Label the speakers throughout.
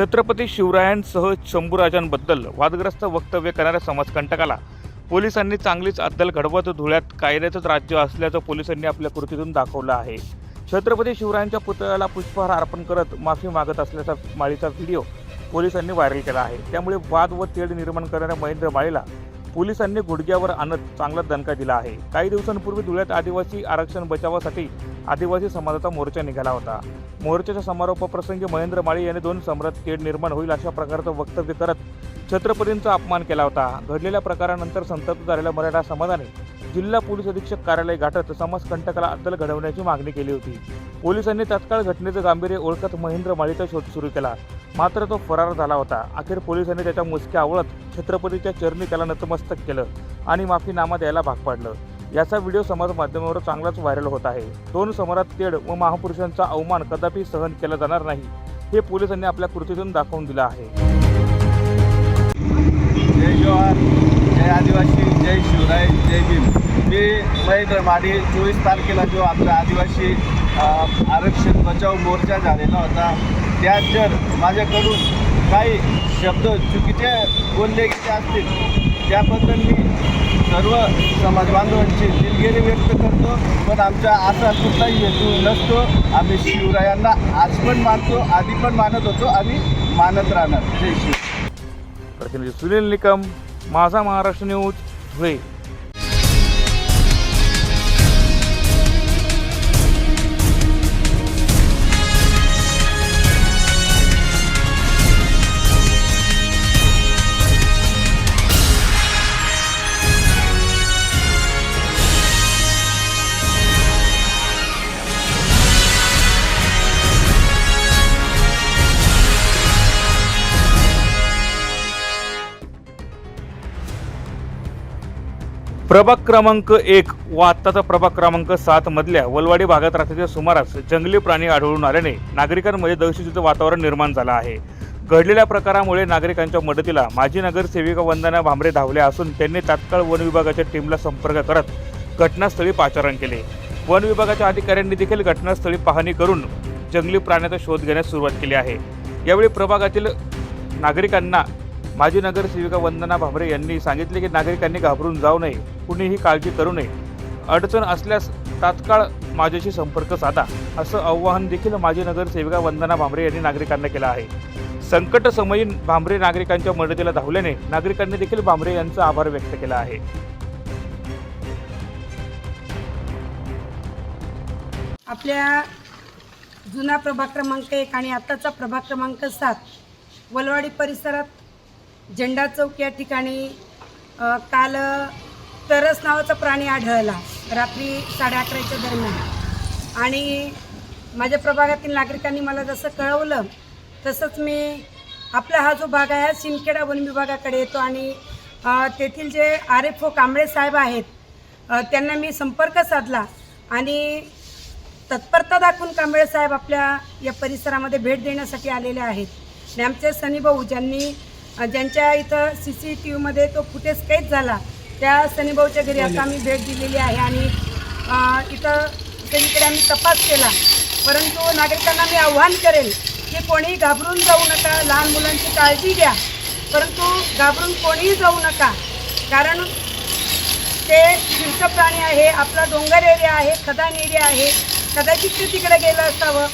Speaker 1: छत्रपती शिवरायांसह शंभूराजांबद्दल वादग्रस्त वक्तव्य करणाऱ्या समाजकंटकाला पोलिसांनी चांगलीच अद्दल घडवत धुळ्यात कायद्याचंच राज्य असल्याचं पोलिसांनी आपल्या कृतीतून दाखवलं आहे. छत्रपती शिवरायांच्या पुतळ्याला पुष्पहार अर्पण करत माफी मागत असल्याचा माळीचा व्हिडिओ पोलिसांनी व्हायरल केला आहे. त्यामुळे वाद व तेढ निर्माण करणाऱ्या महेंद्र माळीला पोलिसांनी गुडघ्यावर आणत चांगला दणका दिला आहे. काही दिवसांपूर्वी धुळ्यात आदिवासी आरक्षण बचावासाठी आदिवासी समाजाचा मोर्चा निघाला होता. मोर्चाच्या समारोपाप्रसंगी महेंद्र माळी यांनी दोन सम्राट तेढ निर्माण होईल अशा प्रकारचं वक्तव्य करत छत्रपतींचा अपमान केला होता. घडलेल्या प्रकारानंतर संतप्त झालेल्या मराठा समाजाने जिल्हा पोलीस अधीक्षक कार्यालय गाठत समाजकंटकाला अद्दल घडवण्याची मागणी केली होती. पोलिसांनी तत्काळ घटनेचं गांभीर्य ओळखत महेंद्र माळीचा शोध सुरू केला. मात्र तो फरार झाला होता. अखेर पोलिसांनी त्याच्या मुसक्या आवळत छत्रपतीच्या चरणी त्याला नतमस्तक केलं आणि माफीनामा द्यायला भाग पाडलं. याचा व्हिडिओ समाज माध्यमावर चांगलाच व्हायरल होत आहे. दोन समरात तेढ व महापुरुषांचा अवमान कदापि सहन केला जाणार नाही हे पोलिसांनी आपल्या कृतीतून दाखवून दिलं आहे.
Speaker 2: जय जोहार जय आदिवासी जय शिवराय जय भीम. मी महेंद्र माडी चोवीस तारखेला जो आपला आदिवासी आरक्षण बचाव मोर्चा झालेला होता. त्यात जर माझ्याकडून काही शब्द चुकीचे बोलले गेले असतील त्याबद्दल मी सर्व समाज बांधवांची दिलगिरी व्यक्त करतो. पण आमचा असा कुठलाही हेतू नसतो. आम्ही शिवरायांना आज पण मानतो आधी पण मानत होतो आणि मानत राहणार. जय शिव.
Speaker 1: प्रतिनिधी म्हणजे सुनील निकम माझा महाराष्ट्र न्यूज धुळे. प्रभाग क्रमांक एक व आत्ताचा प्रभाग क्रमांक सात मधल्या वलवाडी भागात रात्रीच्या सुमारास जंगली प्राणी आढळून आल्याने नागरिकांमध्ये दहशतीचं वातावरण निर्माण झालं आहे. घडलेल्या प्रकारामुळे नागरिकांच्या मदतीला माजी नगरसेविका वंदना भांबरे धावल्या असून त्यांनी तात्काळ वन विभागाच्या टीमला संपर्क करत घटनास्थळी पाचारण केले. वन विभागाच्या अधिकाऱ्यांनी देखील घटनास्थळी पाहणी करून जंगली प्राण्याचा शोध घेण्यास सुरुवात केली आहे. यावेळी प्रभागातील नागरिकांना माजी नगरसेविका वंदना भांबरे यांनी सांगितले की नागरिकांनी घाबरून जाऊ नये कुणीही काळजी करू नये. अडचण असल्यास तात्काळ माझ्याशी संपर्क साधा असं आवाहन देखील माजी नगरसेविका वंदना भांबरे यांनी नागरिकांना केलं आहे. संकटसमयी भांबरे नागरिकांच्या मदतीला धावल्याने नागरिकांनी देखील भांबरे यांचा आभार व्यक्त केला आहे.
Speaker 3: आपल्या जुना प्रभाग क्रमांक एक आणि आत्ताचा प्रभाग क्रमांक सात वलवाडी परिसरात झेंडा चौक या ठिकाणी काल तरस नावाचा प्राणी आढळला रात्री साडे अकराच्या दरम्यान. आणि माझ्या प्रभागातील नागरिकांनी मला जसं कळवलं तसंच मी आपला हा जो भाग आहे हा सिंदखेडा वन विभागाकडे येतो आणि तेथील जे आर एफ ओ कांबळे साहेब आहेत त्यांना मी संपर्क साधला आणि तत्परता दाखवून कांबळे साहेब आपल्या या परिसरामध्ये भेट देण्यासाठी आलेले आहेत. आणि आमचे सनीभाऊ ज्यांनी ज्यांच्या इथं सी सी टी व्हीमध्ये तो फुटेज कैद झाला त्या सनीभाऊच्या घरी आता आम्ही भेट दिलेली आहे आणि इथं सगळीकडे आम्ही तपास केला. परंतु नागरिकांना मी आव्हान करेल की कोणी घाबरून जाऊ नका लहान मुलांची काळजी घ्या. परंतु घाबरून कोणीही जाऊ नका कारण ते हिंस्र प्राणी आहे आपला डोंगर एरिया आहे खदान एरिया आहे कदाचित ते तिकडे गेलं असावं.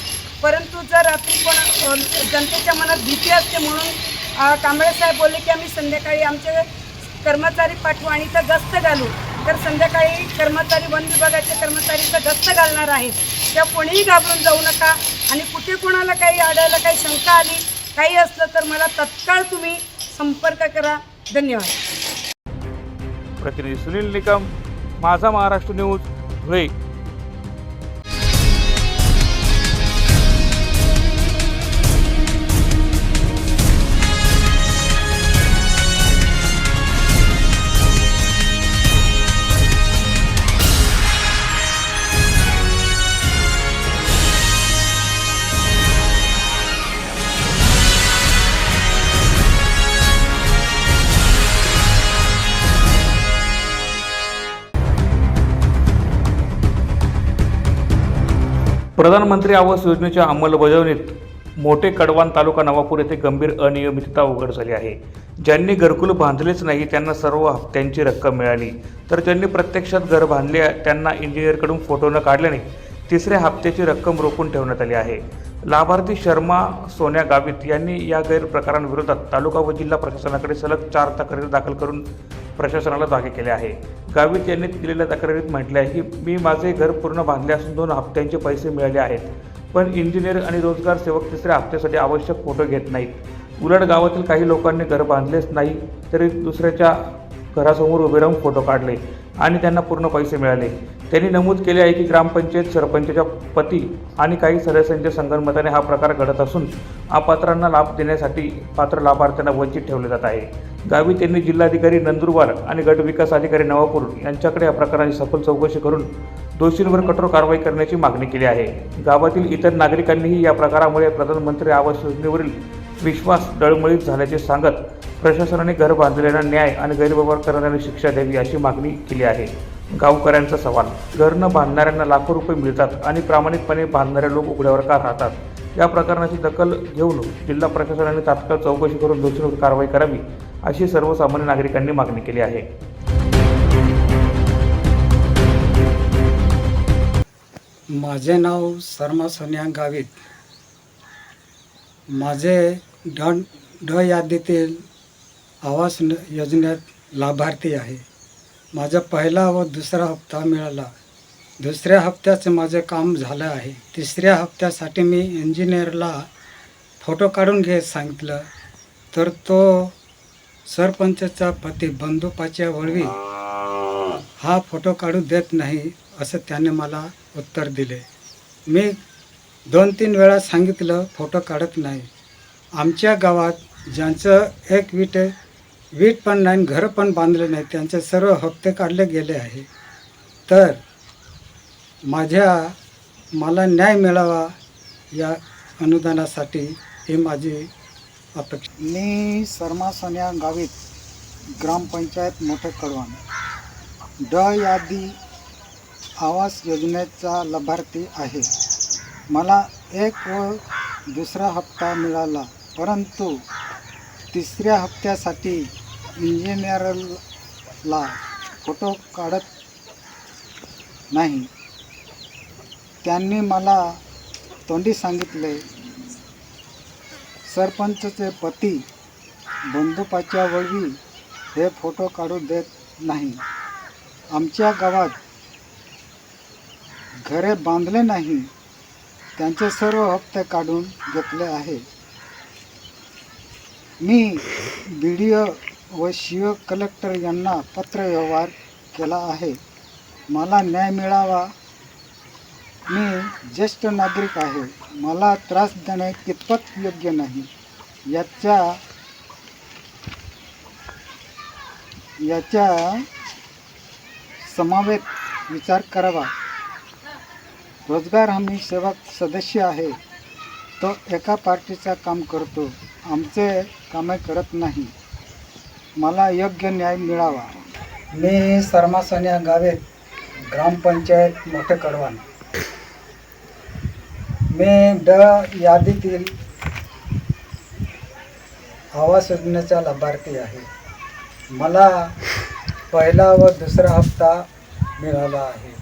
Speaker 3: परंतु जर रात्री कोण जनतेच्या मनात भीती असते म्हणून कांबळे साहेब बोलले की आम्ही संध्याकाळी आमचे कर्मचारी पाठवू आणि इथं गस्त घालू. तर संध्याकाळी कर्मचारी वन विभागाचे कर्मचारी इथं गस्त घालणार आहेत. त्या कोणीही घाबरून जाऊ नका. आणि कुठे कोणाला काही आढळलं काही शंका आली काही असलं तर मला तत्काळ तुम्ही संपर्क करा. धन्यवाद.
Speaker 1: प्रतिनिधी सुनील निकम माझा महाराष्ट्र न्यूज धुळे. प्रधानमंत्री आवास योजनेच्या अंमलबजावणीत मोठे कडवान तालुका नवापूर येथे गंभीर अनियमितता उघड झाली आहे. ज्यांनी घरकुल बांधलेच नाही त्यांना सर्व हप्त्यांची रक्कम मिळाली. तर ज्यांनी प्रत्यक्षात घर बांधले त्यांना इंजिनियरकडून फोटो न काढल्याने तिसऱ्या हप्त्याची रक्कम रोखून ठेवण्यात आली आहे. लाभार्थी शर्मा सोन्या गावित यांनी या गैरप्रकारांविरोधात तालुका व जिल्हा प्रशासनाकडे सलग चार तक्रारी दाखल करून प्रशासनाला जागे केले आहे. गावित यांनी दिलेल्या तक्रारीत म्हटले आहे की मी माझे घर पूर्ण बांधले असून दोन हप्त्यांचे पैसे मिळाले आहेत. पण इंजिनियर आणि रोजगार सेवक तिसऱ्या हप्त्यासाठी आवश्यक फोटो घेत नाहीत. उलट गावातील काही लोकांनी घर बांधलेच नाही तरी दुसऱ्याच्या घरासमोर उभे राहून फोटो काढले. आणि त्यांना पूर्ण पैसे मिळाले. त्यांनी नमूद केले आहे की ग्रामपंचायत सरपंचाच्या पती आणि काही सदस्यांच्या संगनमताने हा प्रकार घडत असून अपात्रांना लाभ देण्यासाठी पात्र लाभार्थ्यांना वंचित ठेवले जात आहे. गावी त्यांनी जिल्हाधिकारी नंदुरबार आणि गट विकास अधिकारी नवापूर यांच्याकडे या प्रकाराची सखोल चौकशी करून दोषींवर कठोर कारवाई करण्याची मागणी केली आहे. गावातील इतर नागरिकांनीही या प्रकारामुळे प्रधानमंत्री आवास योजनेवरील विश्वास डळमळीत झाल्याचे सांगत प्रशासनाने घर बांधलेल्यांना न्याय आणि गैरव्यवहार करणाऱ्यांना शिक्षा द्यावी अशी मागणी केली आहे. गावकऱ्यांचा सवाल घर न बांधणाऱ्यांना लाखो रुपये मिळतात आणि प्रामाणिकपणे बांधणारे लोक उघड्यावर का राहतात. या प्रकरणाची दखल घेऊन जिल्हा प्रशासनाने तात्काळ चौकशी करून दोषींवर कारवाई करावी अशी सर्वसामान्य नागरिकांनी मागणी केली आहे.
Speaker 4: माझे नाव शर्मा सोनिया गावित. माझे ढ ढ यादीतील आवास योजनेत लाभार्थी आहे. माझा पहिला व दुसरा हप्ता मिळाला. दुसऱ्या हप्त्याचं माझं काम झालं आहे. तिसऱ्या हप्त्यासाठी मी इंजिनियरला फोटो काढून घे सांगितलं. तर तो सरपंचचा पती बंदुपाच्या वळवी हा फोटो काढू देत नाही असं त्याने मला उत्तर दिले. मी दोन तीन वेळा सांगितलं फोटो काढत नाही. आमच्या गावात ज्यांचं एक वीट वीट पण नाही घरं पण बांधले नाही त्यांचे सर्व हप्ते काढले गेले आहे. तर माझ्या मला न्याय मिळावा या अनुदानासाठी ही माझी अपेक्षा. मी शर्मा सोनिया गावित ग्रामपंचायत मोठे कडवान. ड यादी आवास योजनेचा लाभार्थी आहे. मला एक व दुसरा हप्ता मिळाला परंतु तिसऱ्या हप्त्यासाठी इंजिनियरला फोटो काढत नाही. त्यांनी मला तोंडी सांगितले सरपंचचे पती बंधुपाच्या वळवी हे फोटो काढू देत नाही. आमच्या गावात घरे बांधले नाही. त्यांचे सर्व हप्ते काढून घेतले आहे मी बी डी ओ व शिव कलेक्टर यांना पत्रव्यवहार केला आहे. मला न्याय मिळावा. मी ज्येष्ठ नागरिक आहे. मला त्रास देणे कितपत योग्य नाही. याच्या याच्या समावेत विचार करावा. रोजगार हमी सेवक सदस्य आहे. तो एका पार्टीचा काम करतो. आमचे कामे करत नाही. मला योग्य न्याय मिळावा. मी शर्मा गावे ग्रामपंचायत मोठे कडवान. मी ड यादीतील आवास योजनेचा लाभार्थी आहे. मला पहिला व दुसरा हप्ता मिळाला आहे.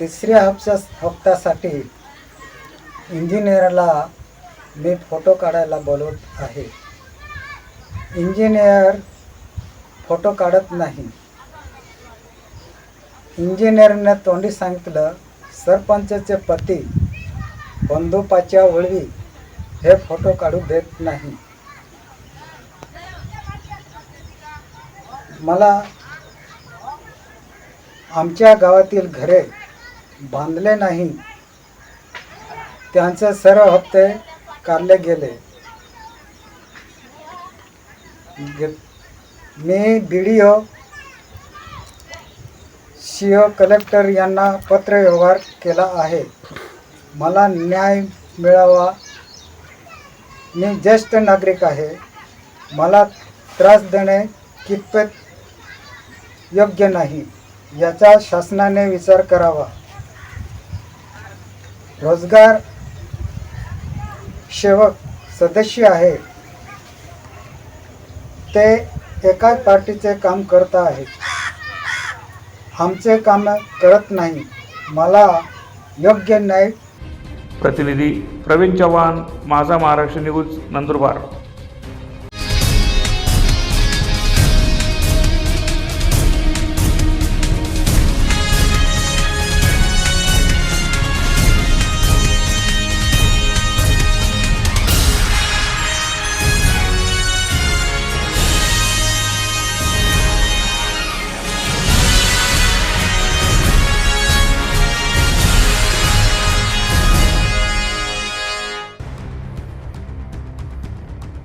Speaker 4: तिसऱ्या हप्त्या हप्त्यासाठी इंजिनियरला मी फोटो काढायला बोलवत आहे. इंजिनियर फोटो काढत नाही. इंजिनियरने तोंडी सांगितलं सरपंचचे पती बंदुपाच्या वळवी हे फोटो काढू देत नाही. मला आमच्या गावातील घरे बांधले नाही. त्यांचे सर्व हप्ते काढले गेले. गे- मी B D O C O collector यांना पत्रव्यवहार केला आहे. मला न्याय मिळावा. मी ज्येष्ठ नागरिक आहे. मला त्रास देणे कितपत योग्य नाही याचा शासनाने विचार करावा. रोजगार सेवक सदस्य आहे. ते एकाच पार्टीचे काम करत आहेत. आमचे काम करत नाही. मला योग्य न्याय
Speaker 1: प्रतिनिधी प्रवीण चव्हाण माझा महाराष्ट्र न्यूज नंदुरबार.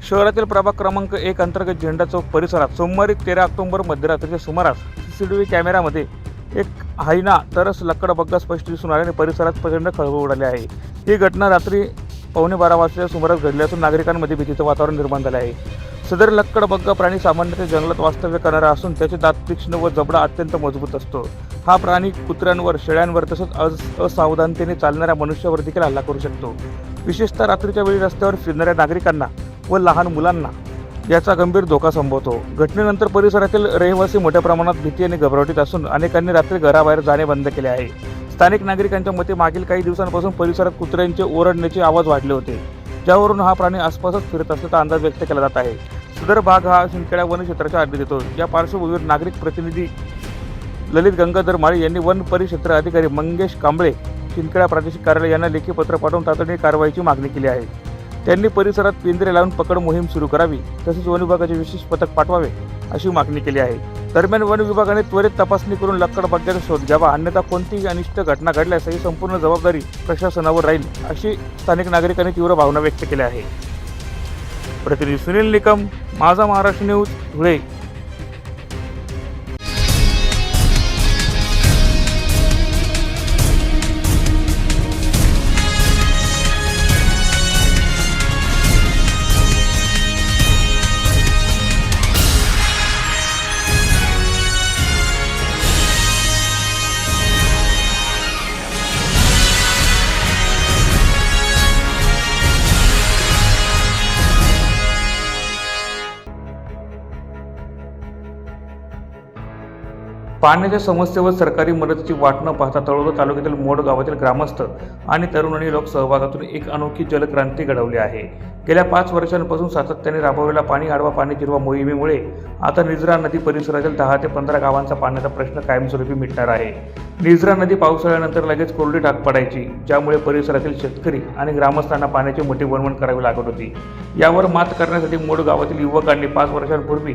Speaker 1: शहरातील प्रभाग क्रमांक एक अंतर्गत झेंडा चौक परिसरात सोमवारी तेरा ऑक्टोबर मध्यरात्रीच्या सुमारास व्ही कॅमेऱ्यामध्ये एक हायना तरच लक्कड बग्गा स्पष्ट दिसून आल्याने परिसरात प्रचंड खळबळ उडाली आहे. ही घटना रात्री पावणे बारा वाजता सुमारास घडली असून नागरिकांमध्ये भीतीचं वातावरण निर्माण झालं आहे. सदर लक्कड बग्गा प्राणी सामान्यतः जंगलात वास्तव्य करणारा असून त्याचे दात तीक्ष्ण व जबडा अत्यंत मजबूत असतो. हा प्राणी कुत्र्यांवर शेळ्यांवर तसंच असावधानतेने चालणाऱ्या मनुष्यावर देखील हल्ला करू शकतो. विशेषतः रात्रीच्या वेळी रस्त्यावर फिरणाऱ्या नागरिकांना व लहान मुलांना याचा गंभीर धोका संभवतो. घटनेनंतर परिसरातील रहिवासी मोठ्या प्रमाणात भीती आणि घबराटीत असून अनेकांनी रात्री घराबाहेर जाणे बंद केले आहे. स्थानिक नागरिकांच्या मते मागील काही दिवसांपासून परिसरात कुत्र्यांचे ओरडण्याचे आवाज वाढले होते. ज्यावरून हा प्राणी आसपासच फिरत असल्याचा अंदाज व्यक्त केला जात आहे. सदर भाग हा शिंकड्या वन क्षेत्राच्या हद्दीत येतो. या पार्श्वभूमीवर नागरिक प्रतिनिधी ललित गंगाधर माळी यांनी वन परिक्षेत्र अधिकारी मंगेश कांबळे शिंदखेडा प्रादेशिक कार्यालय यांना लेखी पत्र पाठवून तातडीने कारवाईची मागणी केली आहे. त्यांनी परिसरात पिंजरे लावून पकड मोहीम सुरू करावी तसेच वन विभागाचे विशेष पथक पाठवावे अशी मागणी केली आहे. दरम्यान वन विभागाने त्वरित तपासणी करून लक्कड बग्ग्याचा शोध घ्यावा अन्यथा कोणतीही अनिष्ट घटना घडल्यास ही संपूर्ण जबाबदारी प्रशासनावर राहील अशी स्थानिक नागरिकांनी तीव्र भावना व्यक्त केल्या आहे प्रतिनिधी सुनील निकम माझा महाराष्ट्र न्यूज धुळे. पाण्याच्या समस्येवर सरकारी मदतीची वाट न पाहता तळोदा तालुक्यातील मोड गावातील ग्रामस्थ आणि तरुणांनी लोक सहभागातून एक अनोखी जलक्रांती घडवली आहे. गेल्या पाच वर्षांपासून सातत्याने राबवलेल्या पाणी आडवा पाणी जिरवा मोहिमेमुळे आता निजरा नदी परिसरातील दहा ते पंधरा गावांचा पाण्याचा प्रश्न कायमस्वरूपी मिटणार आहे. निजरा नदी पावसाळ्यानंतर लगेच कोरडी टाक पडायची ज्यामुळे परिसरातील शेतकरी आणि ग्रामस्थांना पाण्याची मोठी वणवण करावी लागत होती. यावर मात करण्यासाठी मोड गावातील युवकांनी पाच वर्षांपूर्वी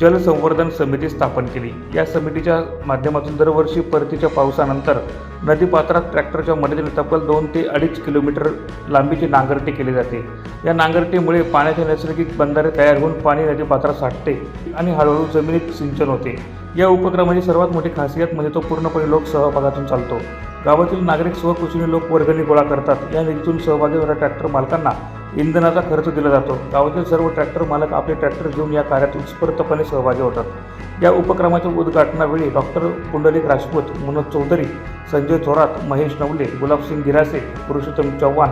Speaker 1: जलसंवर्धन समिती स्थापन केली. या समितीच्या माध्यमातून दरवर्षी परतीच्या पावसानंतर नदीपात्रात ट्रॅक्टरच्या मदतीने तब्बल दोन ते अडीच किलोमीटर लांबीची नांगरटी केली जाते. या नांगरटीमुळे पाण्याचे नैसर्गिक बंधारे तयार होऊन पाणी नदीपात्रात साठते आणि हळूहळू जमिनीत सिंचन होते. या उपक्रमाची सर्वात मोठी खासियत म्हणजे तो पूर्णपणे लोक सहभागातून चालतो. गावातील नागरिक स्वकृषीने लोक वर्गणी गोळा करतात. या निधीतून सहभागी होणाऱ्या ट्रॅक्टर मालकांना इंधनाचा खर्च दिला जातो. गावातील सर्व ट्रॅक्टर मालक आपले ट्रॅक्टर घेऊन या कार्यात उत्स्फूर्तपणे सहभागी होतात. या उपक्रमाच्या उद्घाटनावेळी डॉक्टर पुंडलिक राजपूत मनोज चौधरी संजय थोरात महेश नवले गुलाबसिंग गिरासे पुरुषोत्तम चव्हाण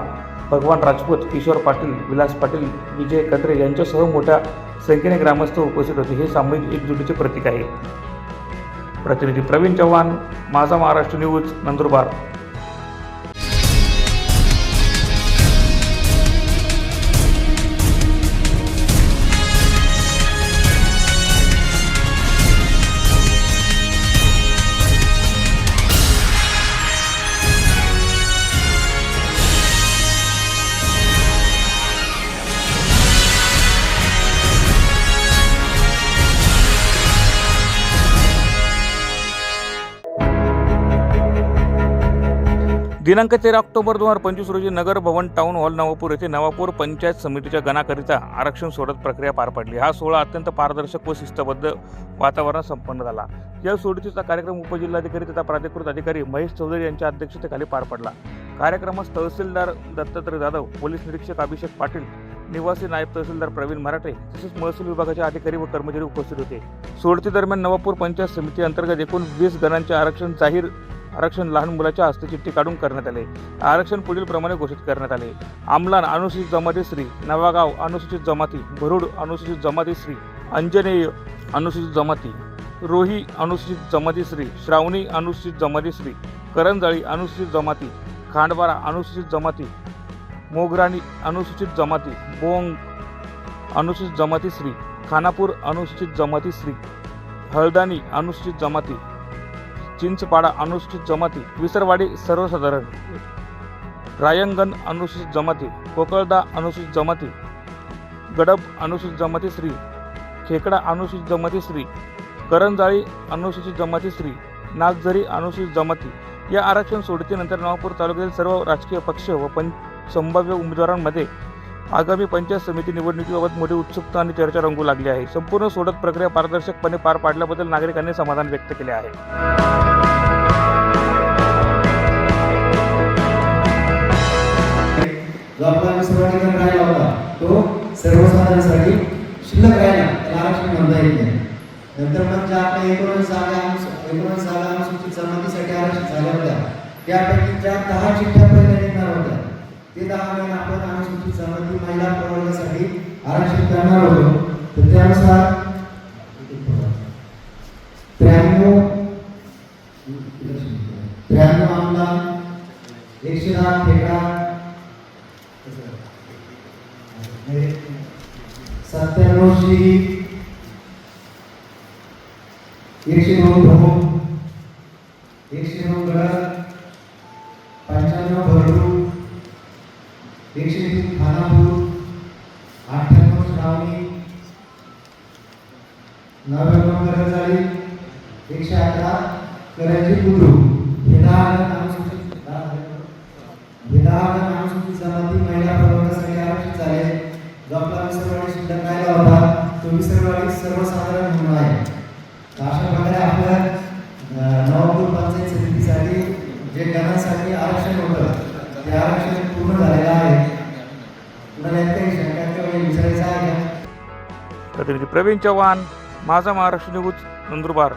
Speaker 1: भगवान राजपूत किशोर पाटील विलास पाटील विजय कत्रे यांच्यासह मोठ्या संख्येने ग्रामस्थ उपस्थित होते. हे सामूहिक एकजुटीचे प्रतीक आहे. प्रतिनिधी प्रवीण चव्हाण माझा महाराष्ट्र न्यूज नंदुरबार. दिनांक तेरा ऑक्टोबर दोन हजार पंचवीस रोजी नगर भवन टाउन हॉल नवापूर येथे नवापूर पंचायत समितीच्या गणाकरिता आरक्षण सोडत प्रक्रिया पार पडली. हा सोहळा अत्यंत पारदर्शक व शिस्तबद्ध वातावरणात संपन्न झाला. या सोडतीचा कार्यक्रम उपजिल्हाधिकारी तथा प्राधिकृत अधिकारी महेश चौधरी यांच्या अध्यक्षतेखाली पार पडला. कार्यक्रमास तहसीलदार दत्तात्रय जाधव पोलीस निरीक्षक अभिषेक पाटील निवासी नायब तहसीलदार प्रवीण मराठे तसेच महसूल विभागाचे अधिकारी व कर्मचारी उपस्थित होते. सोडती दरम्यान नवापूर पंचायत समिती अंतर्गत एकूण वीस गणांचे आरक्षण जाहीर आरक्षण लहान मुलाच्या हस्तचिठ्ठी काढून करण्यात आले. आरक्षण पुढील प्रमाणे घोषित करण्यात आले. आमलान अनुसूचित जमाती श्री नवागाव अनुसूचित जमाती भरुड अनुसूचित जमाती श्री अंजनेय अनुसूचित जमाती रोही अनुसूचित जमाती श्री श्रावणी अनुसूचित जमाती श्री करंजाळी अनुसूचित जमाती खांडबारा अनुसूचित जमाती मोगराणी अनुसूचित जमाती बोंग अनुसूचित जमाती श्री खानापूर अनुसूचित जमाती श्री हळदानी अनुसूचित जमाती चिंचपाडा अनुसूचित जमाती विसरवाडी सर्वसाधारण. रायंगण अनुसूचित जमाती कोकळदा अनुसूचित जमाती गडब अनुसूचित जमाती श्री खेकडा अनुसूचित जमाती श्री करंजाळी अनुसूचित जमाती श्री नागझरी अनुसूचित जमाती. या आरक्षण सोडतीनंतर नवापूर तालुक्यातील सर्व राजकीय पक्ष व पंच संभाव्य उमेदवारांमध्ये आगामी पंचायत समिती निवडणुकीबाबत मोठी उत्सुकता आणि चर्चा रंगू लागली आहे. संपूर्ण सोडत प्रक्रिया पारदर्शकपणे पार पाडल्याबद्दल नागरिकांनी समाधान व्यक्त केले आहे.
Speaker 5: जो आपला राहिला होता तो सर्वसाधारणसाठी शिल्लक राहिला. त्याला आरक्षण म्हणता येत नाही. नंतर मग ज्या आपल्या एकोणीस जागा एकोणीस जागा अनुसूचित जमातीसाठी आरक्षण झाल्या होत्या त्यापैकी ज्या दहा चिठ्ठ्या पहिल्या निघणार होत्या ते दहा महिने आपण अनुसूचित जमाती महिला प्रवर्गासाठी आरक्षित करणार होतो तर त्यानुसार त्र्याण्णव त्र्याण्णव आमदार एकशे दहा ठेका सत्त्याण्णव श्री एकशे दोन प्रमुख नव्याण्णव करंजाळी एकशे अकरा करंजी बुद्रुक हे दहा अनुसूचित हे दहा अनुसूचित जमाती महिला प्रवर्गासाठी आरक्षित झाले जो आपला विसरवाडी शिल्लक राहिला होता तो विसरवाडी सर्वसाधारण म्हणून आहे अशा प्रकारे आपल्या नवापूर पंचायत समितीसाठी जे गणांसाठी आरक्षण होतं ते आरक्षण पूर्ण झालेलं आहे तुम्हाला शंका किंवा विचारायचं आहे का
Speaker 1: प्रतिनिधी प्रवीण चव्हाण माझा महाराष्ट्र न्यूज नंदुरबार.